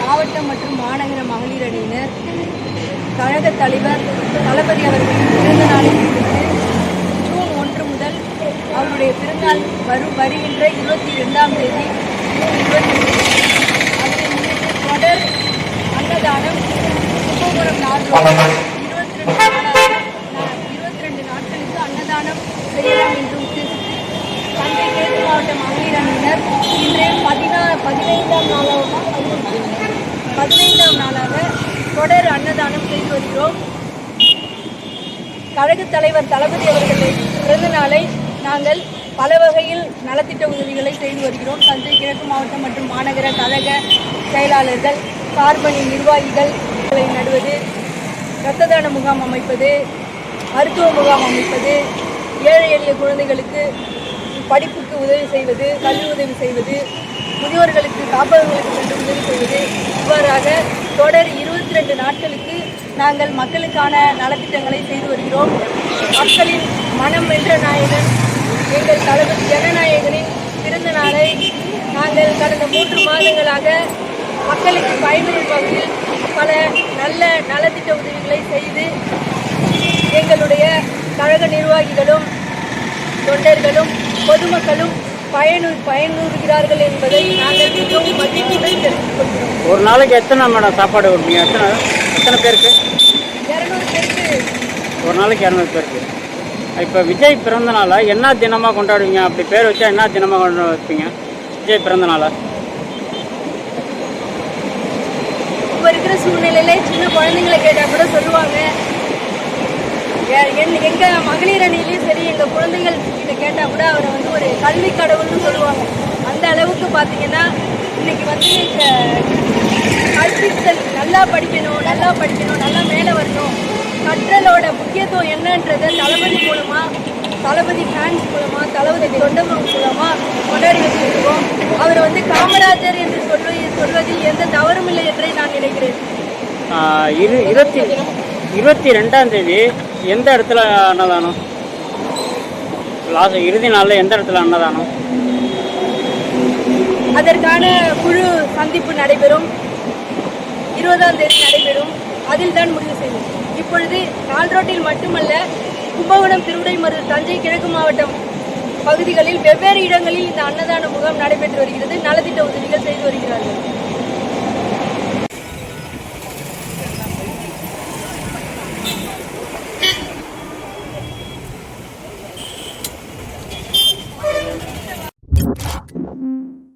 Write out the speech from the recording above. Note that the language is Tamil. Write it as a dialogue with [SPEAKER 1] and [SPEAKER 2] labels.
[SPEAKER 1] மாவட்டம் மற்றும் மாநகர மகளிர் அணியினர் கழக தலைவர் தளபதி அவர்களின் பிறந்த நாளை முன்னிட்டு ஜூன் ஒன்று முதல் அவருடைய பிறந்தநாள் வரும் வருகின்ற இருபத்தி ரெண்டாம் தேதி இருபத்தி அதனை முன்னிட்டு தொடர் அன்னதானம் கும்பகோணம் நாள் இருபத்தி ரெண்டு நாளாக இருபத்தி ரெண்டு நாட்களுக்கு அன்னதானம் செய்யலாம் என்று உத்தேசித்து தஞ்சை கிழக்கு மாவட்ட மகளிர் இன்றைய பதினா பதினைந்தாம் நாளாக பதினைந்தாம் நாளாக தொடர் அன்னதானம் செய்து வருகிறோம். கழகத் தலைவர் தளபதி அவர்களின் பிறந்த நாளை நாங்கள் பல வகையில் நலத்திட்ட உதவிகளை செய்து வருகிறோம். தஞ்சை கிழக்கு மாவட்டம் மற்றும் மாநகர கழக செயலாளர்கள் கார்பனி நிர்வாகிகள் நடுவது இரத்த தான முகாம் அமைப்பது மருத்துவ முகாம் அமைப்பது ஏழை எளிய குழந்தைகளுக்கு படிப்புக்கு உதவி செய்வது கல்வி உதவி செய்வது முதியோர்களுக்கு காப்பகங்களுக்கு சென்று உதவி செய்வது. இவ்வாறாக தொடர் இருபத்தி ரெண்டு நாட்களுக்கு நாங்கள் மக்களுக்கான நலத்திட்டங்களை செய்து வருகிறோம். மக்களின் மனம் வென்ற நாயகன் எங்கள் தளபதி ஜனநாயகனின் பிறந்த நாளை நாங்கள் கடந்த மூன்று மாதங்களாக மக்களுக்கு பயனுள்ள வகையில் பல நல்ல நலத்திட்ட உதவிகளை செய்து எங்களுடைய கழக நிர்வாகிகளும் தொண்டர்களும் பொதுமக்களும் பயனு பயனுறுகிறார்கள் என்பதை நாங்கள் மிகவும் மகிழ்ச்சியுடன் தெரிவித்துக் கொள்கிறோம்
[SPEAKER 2] ஒரு நாளைக்கு எத்தனை மேடம் சாப்பாடு கொடுப்பீங்க? எத்தனை எத்தனை பேருக்கு?
[SPEAKER 1] இருநூறு பேருக்கு.
[SPEAKER 2] ஒரு நாளைக்கு இரநூறு பேருக்கு. இப்போ விஜய் பிறந்த நாளை என்ன தினமாக கொண்டாடுவீங்க? அப்படி பேர் வச்சா என்ன தினமாக கொண்டாட வைப்பீங்க விஜய் பிறந்த நாளை
[SPEAKER 1] இப்போ இருக்கிற சூழ்நிலையில சின்ன குழந்தைங்களை கேட்டால் கூட சொல்லுவாங்க எ- என் எங்க மகளிர் அணியிலையும் சரி எங்க குழந்தைகள் கிட்ட கேட்டால் கூட அவரை வந்து ஒரு கல்வி கடவுள்னு சொல்லுவாங்க. அந்த அளவுக்கு பார்த்தீங்கன்னா இன்னைக்கு வந்து இந்த கற்பித்தல் நல்லா படிக்கணும் நல்லா படிக்கணும் நல்லா மேலே வரணும். கற்றலோட முக்கியத்துவம் என்னன்றதை தளபதி மூலமா தளபதி ஃபேன்ஸ் மூலமா தளபதி தொண்டர்கள் மூலமா கொண்டாடி வச்சிருக்கோம் அவர் வந்து காமராஜர் என்று சொல்லி சொல்வதில் எந்த தவறும் இல்லை என்றே நான் நினைக்கிறேன்.
[SPEAKER 2] இரு இருபத்தி இருபத்தி ரெண்டாம் தேதி எந்த இடத்துல அன்னதானம்? லாஸ்ட் இறுதி நாளில் எந்த இடத்துல அன்னதானம்?
[SPEAKER 1] அதற்கான குழு சந்திப்பு நடைபெறும். இருபதாம் தேதி நடைபெறும். அதில் தான் முடிவு செய்வோம் இப்பொழுது நால்ரோட்டில் மட்டுமல்ல கும்பகோணம் திருவிடைமருது தஞ்சை கிழக்கு மாவட்டம் பகுதிகளில் வெவ்வேறு இடங்களில் இந்த அன்னதான முகாம் நடைபெற்று வருகிறது. நலத்திட்ட
[SPEAKER 3] tomorrow.